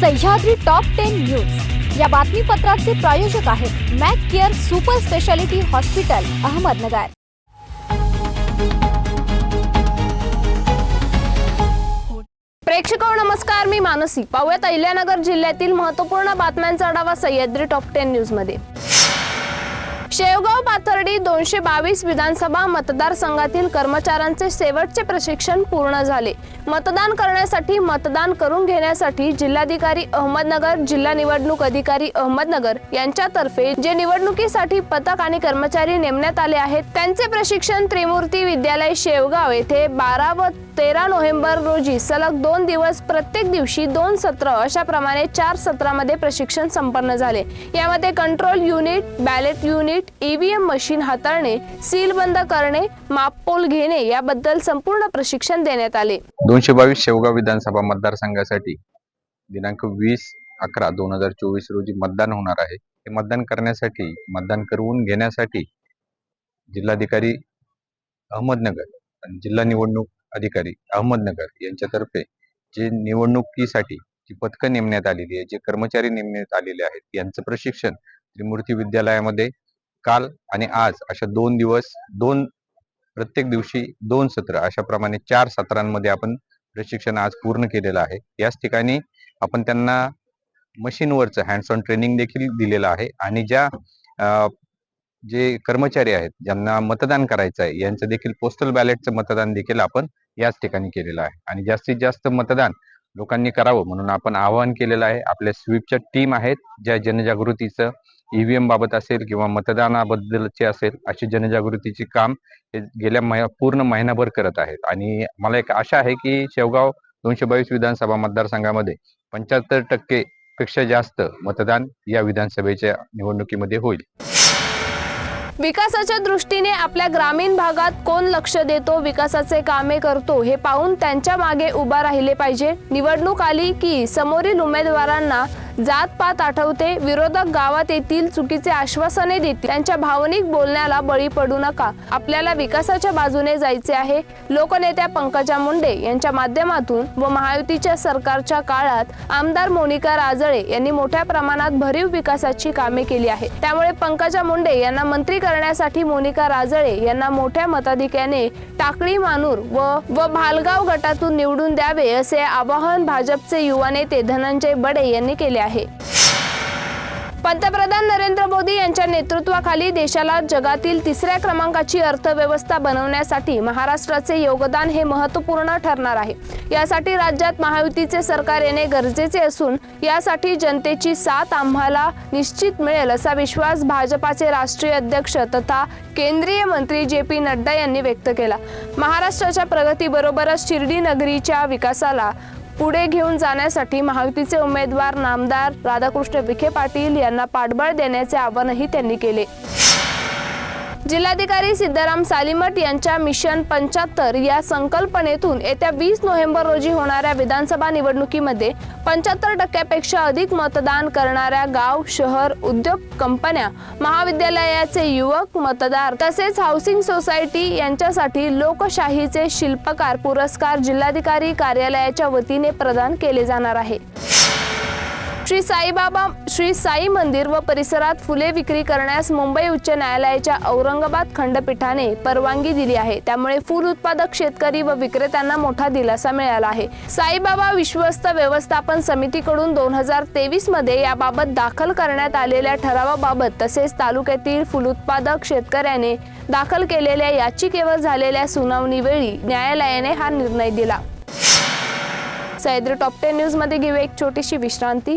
Sahyadri top ten news या बातमीपत्राचे प्रायोजक आहेत Mac Care super speciality hospital Ahmednagar. प्रेक्षक नमस्कार. मी मानसी. पाहूयात अहिल्यानगर जिल्ह्यातील महत्त्वपूर्ण बातम्यांचा आढावा सह्याद्री टॉप टेन न्यूजमध्ये. शेवगाव पाथर्डी दोनशे बावीस विधानसभा मतदारसंघातील कर्मचाऱ्यांचे शेवटचे प्रशिक्षण पूर्ण झाले. मतदान करण्यासाठी मतदान करून घेण्यासाठी जिल्हाधिकारी अहमदनगर जिल्हा निवडणूक अधिकारी अहमदनगर यांच्यातर्फे जे निवडणुकीसाठी पथक आणि कर्मचारी नेमण्यात आले आहेत त्यांचे प्रशिक्षण त्रिमूर्ती विद्यालय शेवगाव येथे बारा व तेरा नोव्हेंबर रोजी सलग दोन दिवस प्रत्येक दिवशी दोन सत्र अशा प्रमाणे चार सत्रामध्ये प्रशिक्षण संपन्न झाले. यामध्ये control unit ballot unit EVM machine हाताळणे सील बंद करणे मापपोल घेणे याबद्दल संपूर्ण प्रशिक्षण देण्यात आले. दोनशे बावीस शेवगाव विधानसभा मतदारसंघासाठी दिनांक वीस अकरा दोन हजार चोवीस रोजी मतदान होणार आहे. हे मतदान करण्यासाठी मतदान करवून घेण्यासाठी जिल्हाधिकारी अहमदनगर आणि जिल्हा निवडणूक अधिकारी अहमदनगर यांच्यातर्फे जे निवडणुकीसाठी जी पथकं नेमण्यात आलेली आहे जे कर्मचारी नेमण्यात आलेले आहेत यांचं प्रशिक्षण त्रिमूर्ती विद्यालयामध्ये काल आणि आज अशा दोन दिवस दोन प्रत्येक दिवशी दोन सत्र अशा प्रमाणे चार सत्रांमध्ये आपण प्रशिक्षण आज पूर्ण केलेलं आहे. याच ठिकाणी आपण त्यांना मशीनवरचं हँड्स ऑन ट्रेनिंग देखील दिलेलं आहे आणि ज्या जे कर्मचारी आहेत ज्यांना मतदान करायचं आहे यांचं देखील पोस्टल बॅलेटचं मतदान देखील आपण याच ठिकाणी केलेलं आहे. आणि जास्तीत जास्त मतदान लोकांनी करावं म्हणून आपण आवाहन केलेलं आहे. आपल्या स्वीपच्या टीम आहेत ज्या जनजागृतीचं ईव्हीएम बाबत असेल किंवा मतदानाबद्दलचे असेल अशी जनजागृतीचे काम हे गेल्या मह पूर्ण महिनाभर करत आहेत. आणि मला एक आशा आहे की शेवगाव दोनशे बावीस विधानसभा मतदारसंघामध्ये पंच्याहत्तर टक्के पेक्षा जास्त मतदान या विधानसभेच्या निवडणुकीमध्ये होईल. विकासाच्या दृष्टीने आपल्या ग्रामीण भागात कोण लक्ष देतो विकासाचे कामे करतो हे पाहून त्यांच्या मागे उभा राहिले पाहिजे. निवडणूक आली की समोरील उमेदवारांना जात पात आठवते विरोधक गावात येतील चुकीचे आश्वासने देतील. त्यांच्या भावनिक बोलण्याला बळी पडू नका. आपल्याला विकासाच्या बाजूने जायचे आहे. लोकनेत्या पंकजा मुंडे यांच्या माध्यमातून व महायुतीच्या सरकारच्या काळात आमदार मोनिका राजळे यांनी मोठ्या प्रमाणात भरीव विकासाची कामे केली आहेत. त्यामुळे पंकजा मुंडे यांना मंत्री करण्यासाठी मोनिका राजळे यांना मोठ्या मताधिक्याने टाकळी मानूर व व भालगाव गटातून निवडून द्यावे असे आवाहन भाजपचे युवा नेते धनंजय बडे यांनी केले आहे. पंतप्रधान नरेंद्र मोदी यांच्या नेतृत्वाखाली देशाला जगातील तिसऱ्या क्रमांकाची अर्थव्यवस्था बनवण्यासाठी महाराष्ट्राचे योगदान हे महत्त्वपूर्ण ठरणार आहे. यासाठी राज्यात महायुतीचे सरकार येणे गरजेचे असून यासाठी जनतेची साथ आम्हाला निश्चित मिळेल असा विश्वास भाजपाचे राष्ट्रीय अध्यक्ष तथा केंद्रीय मंत्री जे पी नड्डा यांनी व्यक्त केला. महाराष्ट्राच्या प्रगतीबरोबरच शिर्डी नगरीच्या विकासाला पुढे घेऊन जाण्यासाठी महायुतीचे उमेदवार नामदार राधाकृष्ण विखे पाटील यांना पाठबळ देण्याचे आवाहनही त्यांनी केले. जिल्हाधिकारी सिद्धाराम सालीमठ यांच्या मिशन पंच्याहत्तर या संकल्पनेतून येत्या वीस नोव्हेंबर रोजी होणाऱ्या विधानसभा निवडणुकीमध्ये पंच्याहत्तर टक्क्यापेक्षा अधिक मतदान करणाऱ्या गाव शहर उद्योग कंपन्या महाविद्यालयाचे युवक मतदार तसेच हाऊसिंग सोसायटी यांच्यासाठी लोकशाहीचे शिल्पकार पुरस्कार जिल्हाधिकारी कार्यालयाच्या वतीने प्रदान केले जाणार आहे. श्री साईबाबा श्री साई मंदिर व परिसरात फुले विक्री करण्यास मुंबई उच्च न्यायालयाच्या औरंगाबाद खंडपीठाने परवानगी दिली आहे. त्यामुळे फुल उत्पादक शेतकरी व विक्रेत्यांना मोठा दिलासा मिळाला आहे. साईबाबा विश्वस्त व्यवस्थापन समितीकडून दोन हजार तेवीसमध्ये याबाबत दाखल करण्यात आलेल्या ठरावाबाबत तसेच तालुक्यातील फूल उत्पादक शेतकऱ्याने दाखल केलेल्या याचिकेवर झालेल्या सुनावणीवेळी न्यायालयाने हा निर्णय दिला. सह्याद्री टॉप टेन न्यूजमध्ये एक छोटीशी विश्रांती.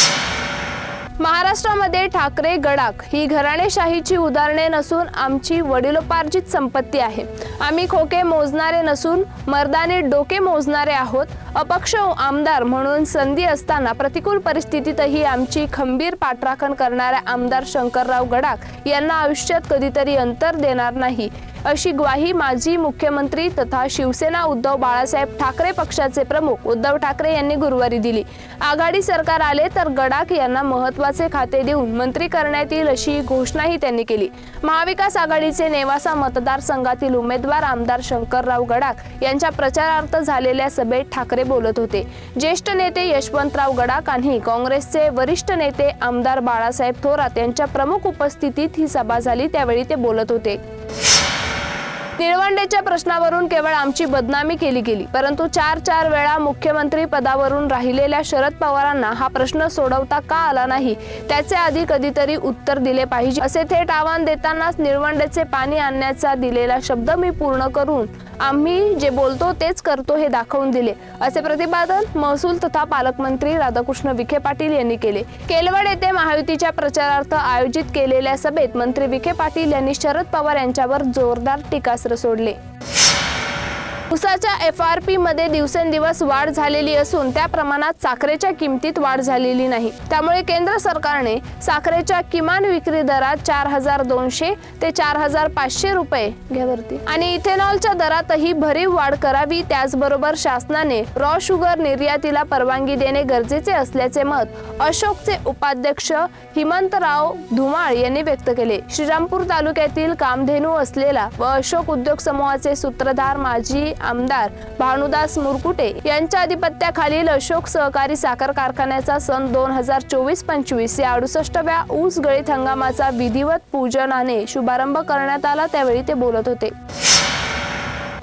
महाराष्ट्रामध्ये ठाकरे गडाख ही घराणेशाहीची उदाहरणे नसून आमची वडिलोपार्जित संपत्ती आहे. आम्ही खोके मोजणारे नसून मर्दाने डोके मोजणारे आहोत. अपक्ष आमदार म्हणून संधी असताना प्रतिकूल परिस्थितीतही आमची खंबीर पाठराखण करणाऱ्या आमदार शंकरराव गडाख यांना आयुष्यात कधीतरी अंतर देणार नाही. अशी ग्वाही माजी मुख्यमंत्री तथा शिवसेना उद्धव बाळासाहेब ठाकरे पक्षाचे प्रमुख उद्धव ठाकरे यांनी गुरुवारी दिली. आघाडी सरकार आले तर गडाख यांना महत्त्वाचे खाते देऊन मंत्री करण्यात येईल अशी घोषणाही त्यांनी केली. महाविकास आघाडीचे नेवासा मतदारसंघातील उमेदवार आमदार शंकरराव गडाख यांच्या प्रचारार्थ झालेल्या सभेत ठाकरे बोलत होते. ज्येष्ठ नेते यशवंतराव गडाख आणि काँग्रेसचे वरिष्ठ नेते आमदार बाळासाहेब थोरात यांच्या प्रमुख उपस्थितीत ही सभा झाली त्यावेळी ते बोलत होते. निळवंडेच्या प्रश्नावरून केवळ आमची बदनामी केली गेली परंतु चार चार वेळा मुख्यमंत्री पदावरून राहिलेल्या शरद पवारांना हा प्रश्न सोडवता का आला नाही त्याचे आधी कधीतरी उत्तर दिले पाहिजे. असे थेट आव्हान देतानाच निळवंडेचे पाणी आणण्याचा दिलेला शब्द मी पूर्ण करून आम्ही जे बोलतो तेच करतो हे दाखवून दिले. असे प्रतिपादन महसूल तथा पालकमंत्री राधाकृष्ण विखे पाटील यांनी केले. केलवड येथे महायुतीच्या प्रचारार्थ आयोजित केलेल्या सभेत मंत्री विखे पाटील यांनी शरद पवार यांच्यावर जोरदार टीकास्त्र सोडले. उसाच्या एफ आर पी मध्ये दिवसेंदिवस वाढ झालेली असून त्या प्रमाणात साखरेच्या किमतीत वाढ झालेली नाही. त्यामुळे केंद्र सरकारने साखरेच्या किमान विक्री दरात चार हजार दोनशे ते चार हजार पाचशे रुपये घ्यावरती आणि इथेनॉलच्या दरातही भरीव वाढ करावी त्याचबरोबर शासनाने रॉ शुगर निर्यातीला परवानगी देणे गरजेचे असल्याचे मत अशोकचे उपाध्यक्ष हिमंतराव धुमाळ यांनी व्यक्त केले. श्रीरामपूर तालुक्यातील कामधेनू असलेला व अशोक उद्योग समूहाचे सूत्रधार माजी आमदार भानुदास मुरकुटे यांच्या अधिपत्याखालील अशोक सहकारी साखर कारखान्याचा सन दोन हजार चोवीस पंचवीस या अडुसष्टव्या ऊस गळीत हंगामाचा विधिवत पूजनाने शुभारंभ करण्यात आला त्यावेळी ते बोलत होते.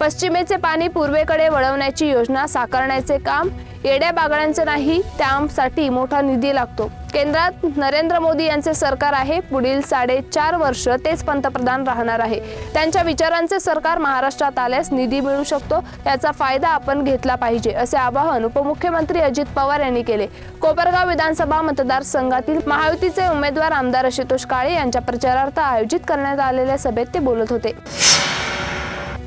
पश्चिमेचे पाणी पूर्वेकडे वळवण्याची योजना साकारण्याचे काम येड्या बागड्यांचे नाही त्यासाठी मोठा निधी लागतो. केंद्रात नरेंद्र मोदी यांचे सरकार आहे पुढील साडेचार वर्ष तेच पंतप्रधान राहणार आहे. त्यांच्या विचारांचे सरकार महाराष्ट्रात आल्यास निधी मिळू शकतो याचा फायदा आपण घेतला पाहिजे असे आवाहन उपमुख्यमंत्री अजित पवार यांनी केले. कोपरगाव विधानसभा मतदारसंघातील महायुतीचे उमेदवार आमदार आशुतोष काळे यांच्या प्रचारार्थ आयोजित करण्यात आलेल्या सभेत ते बोलत होते.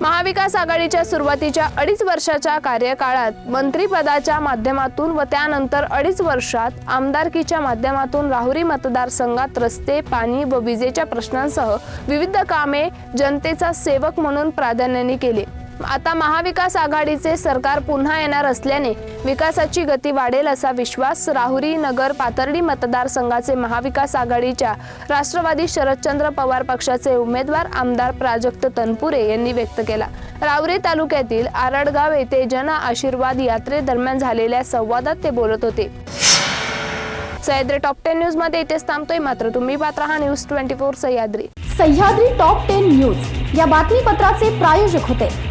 महाविकास आघाडीच्या सुरुवातीच्या अडीच वर्षाच्या कार्यकाळात मंत्रिपदाच्या माध्यमातून व त्यानंतर अडीच वर्षात आमदारकीच्या माध्यमातून राहुरी मतदारसंघात रस्ते पाणी व विजेच्या प्रश्नांसह विविध कामे जनतेचा सेवक म्हणून प्राधान्याने केले. आता महाविकास आघाडीचे सरकार पुन्हा येणार असल्याने विकासाची गती वाढेल असा विश्वास राहुरी नगर पाथर्डी मतदारसंघाचे महाविकास आघाडीच्या राष्ट्रवादी शरदचंद्र पवार पक्षाचे उमेदवार आमदार प्राजक्त तनपुरे यांनी व्यक्त केला. राहुरी तालुक्यातील आरडगाव येथे जन आशीर्वाद यात्रेदरम्यान झालेल्या संवादात ते बोलत होते. सह्याद्री टॉप टेन न्यूजमध्ये इथेच थांबतोय. मात्र तुम्ही पाहत राहा news twenty four Sahyadri. Sahyadri top ten news. या बातमीपत्राचे प्रायोजक होते.